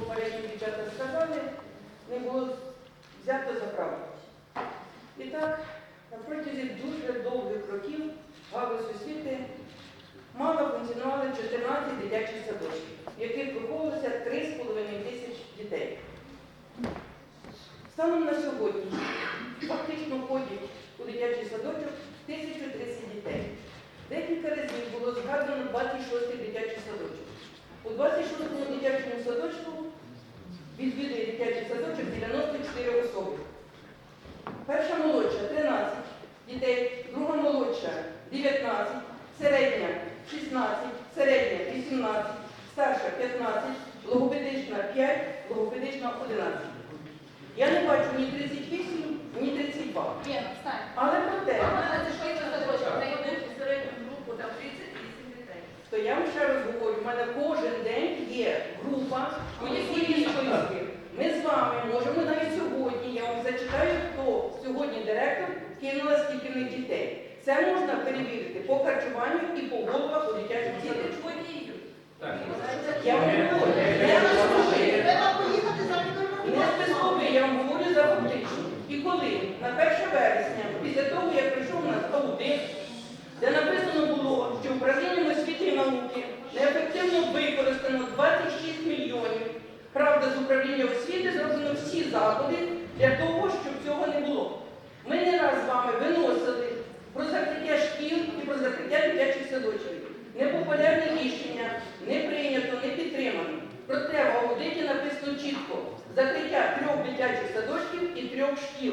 попередні дівчата сказали, не було взято за правду. І так, на протязі дуже довгих років галузь освіти мало функціонували 14 дитячих садочків, в яких виховувалося 3,5 тисяч дітей. Станом на сьогодні фактично ходять у дитячий садочок 1030 дітей. Декілька разів було згадано 26 дитячий садочок. У 26-му дитячому садочку відвідує дитячий садочок 94 особи. Перша молодша 13 дітей, друга молодша 19, середня 16, середня 18, старша 15, логопедична 5, логопедична 11. Я не бачу ні 38, ні 32. Лена, встань. Але проте, Вона зайшла в садочок. В неї в середню групу там 38 дітей. то я вам ще раз говорю, в мене кожен день є група, у якій відповісти. Ми з вами можемо навіть сьогодні, я вам зачитаю, хто сьогодні директор кинула скільки них дітей. Це можна перевірити по харчуванню і по головах у дитячих хворіють. Я вам говорю, не списковий, не списковий, я вам говорю за фактично. І коли на 1 вересня, після того, як прийшов у нас аудит, де написано було, що управлінням освіти і науки неефективно використано 26 мільйонів. Правда, з управління освіти зроблено всі заходи для того, щоб цього не було. Ми не раз з вами виносили про закриття шкіл і про закриття дитячих садочків. Непопулярне рішення не прийнято, не підтримано. Проте в аудиті написано чітко закриття трьох дитячих садочків і трьох шкіл.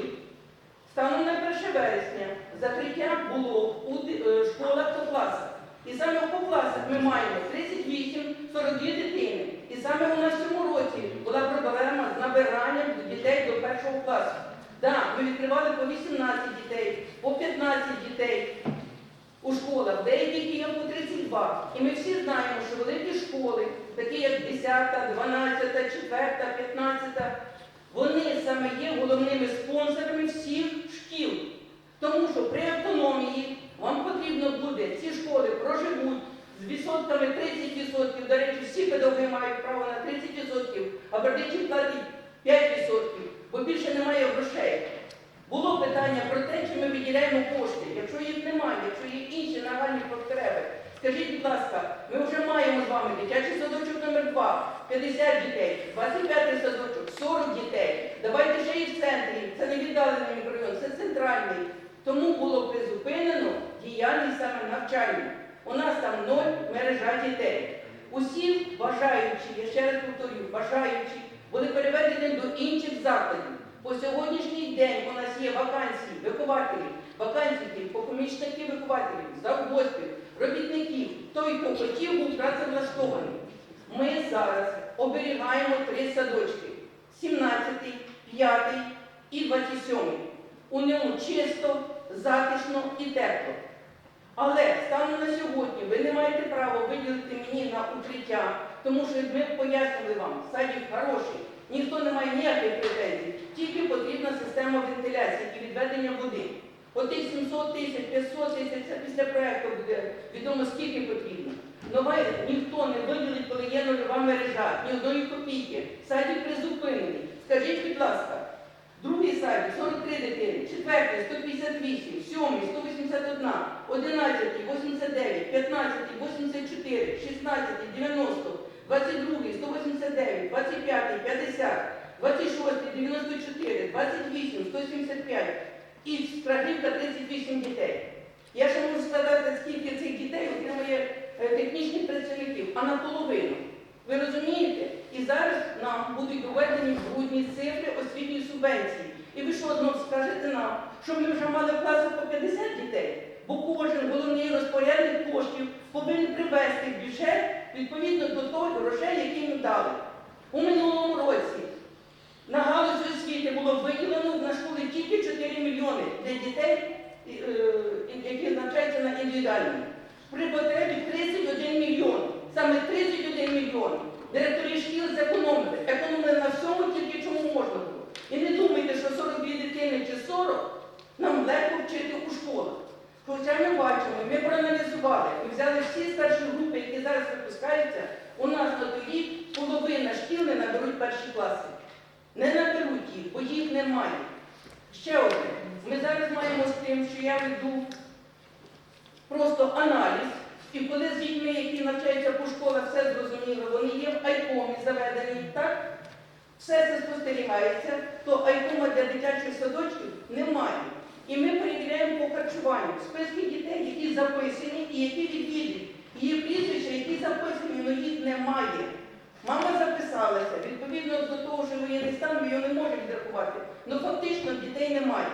Станом на 1 вересня закриття було у е, школах по класах. І саме по класах ми маємо 38, 42 дитини. І саме у нас в цьому році була проблема з набиранням дітей до першого класу. Так, ми відкривали по 18 дітей, по 15 дітей у школах, деякі є по 32. І ми всі знаємо, що великі школи, такі як 10, 12, 4, 15, вони саме є головними спонсорами всіх шкіл. Тому що при автономії вам потрібно буде, ці школи проживуть з відсотками 30%, до речі, всі педагоги мають право на 30%, а бердичі платять 5%, бо більше немає грошей. Було питання про те, чи ми виділяємо кошти. Якщо їх немає, якщо є інші нагальні потреби, скажіть, будь ласка, ми вже маємо з вами дитячий садочок номер 2 50 дітей, 25 садочок, 40 дітей. Давайте ще і в центрі. Це не віддалений мікрорайон, це центральний. Тому було призупинено діяльність саме навчання. У нас там ноль мережа дітей. Усі бажаючі, я ще раз повторюю, бажаючі були переведені до інших закладів. По сьогоднішній день у нас є вакансії вихователів, вакансії по помічників вихователів, завгоспів, робітників. Той, хто хотів, був працевлаштований. Ми зараз оберігаємо три садочки: 17, 5 і 27. У ньому чисто, затишно і тепло. Але станом на сьогодні ви не маєте права виділити мені на укриття, тому що ми пояснили вам, садик хороший, ніхто не має ніяких претензій, тільки потрібна система вентиляції і відведення води. Отих 700 тисяч, 500 тисяч, це після проєкту буде відомо скільки потрібно. Нова ніхто не виділить, коли є нульова мережа, ні одної копійки. Садик призупинений. Скажіть, будь ласка, Другий садик 43 дитини, четвертий 158, сьомий 181, одинадцятий 89, п'ятнадцятий 84, шістнадцятий 90, 22, 189, 25, 50, 26, 94, 28, 175 і Страхівка 38 дітей. Я ще можу сказати, скільки цих дітей отримує е, технічних працівників, а наполовину. Ви розумієте? І зараз нам будуть доведені в грудні цифри освітньої субвенції. І ви що одно скажете нам, що ми вже мали в класах по 50 дітей? Бо кожен головний розпорядник коштів повинен привести в бюджет відповідно до того грошей, які їм дали. У минулому році на галузь освіти було виділено на школи тільки 4 мільйони для дітей, е, які навчаються на індивідуальному. При потребі 31 мільйон. Саме 31 мільйон. Директори шкіл зекономили. Економили на всьому, тільки чому можна було. І не думайте, що 42 дитини чи 40 нам легко вчити у школах. Хоча ми бачимо, ми проаналізували, ми взяли всі старші групи, які зараз випускаються, у нас на тоді половина шкіл наберуть перші класи. Не наберуть їх, бо їх немає. Ще одне. Ми зараз маємо з тим, що я веду просто аналіз. І коли з дітьми, які навчаються по школах, все зрозуміло, вони є в айкомі заведені, так? Все це спостерігається, то айкома для дитячих садочків немає. І ми перевіряємо по харчуванню списки дітей, які записані і які відвідують. Є прізвища, які записані, але їх немає. Мама записалася, відповідно до того, що воєнний стан ми його не можемо відрахувати. Ну фактично дітей немає.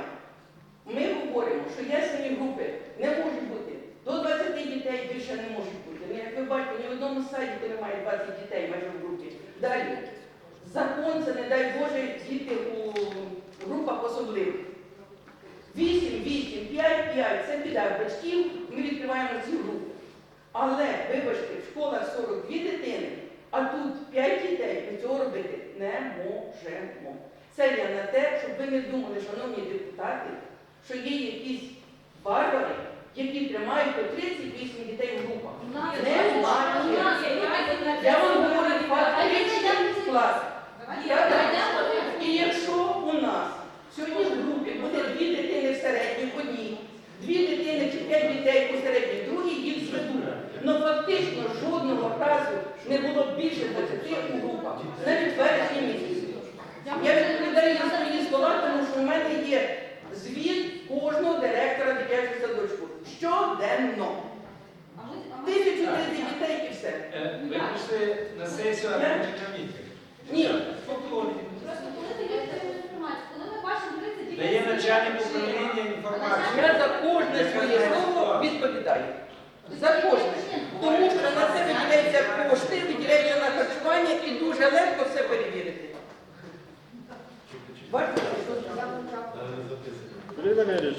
Ми говоримо, що ясені групи не можуть бути. До 20 дітей більше не можуть бути. Ну, як ви бачите, ні в одному садіку немає 20 дітей майже в групі. Далі. Закон це, не дай Боже, діти у групах особливих. 8, 8, 5, 5 це біда батьків, ми відкриваємо ці групи. Але, вибачте, в школах 42 дитини, а тут 5 дітей, ми цього робити не можемо. Це я на те, щоб ви не думали, шановні депутати, що є якісь варвари, які тримають по 38 дітей в групах. Не Немає. Я вам говорю фактичний клас. І якщо у нас сьогодні в групі буде дві дитини в середній одній, дві дитини чи п'ять дітей у середній, другій їх зведуть. Ну фактично жодного разу не було більше 20 у групах, навіть вересні місяці. Я відповідаю за свої слова, тому що в мене є звіт кожного директора дитячого садочку. Щоденно. Тисячу тридцять дітей і все. Е, Ви прийшли на сесію, а не на. Ні. Просто коли даєте інформацію, коли ми бачимо 30 дітей... Дає начальник управління інформацію. Я за кожне своє слово відповідаю. За кожне. Тому що на це виділяються кошти, виділяються на харчування і дуже легко все перевірити. Бачите, що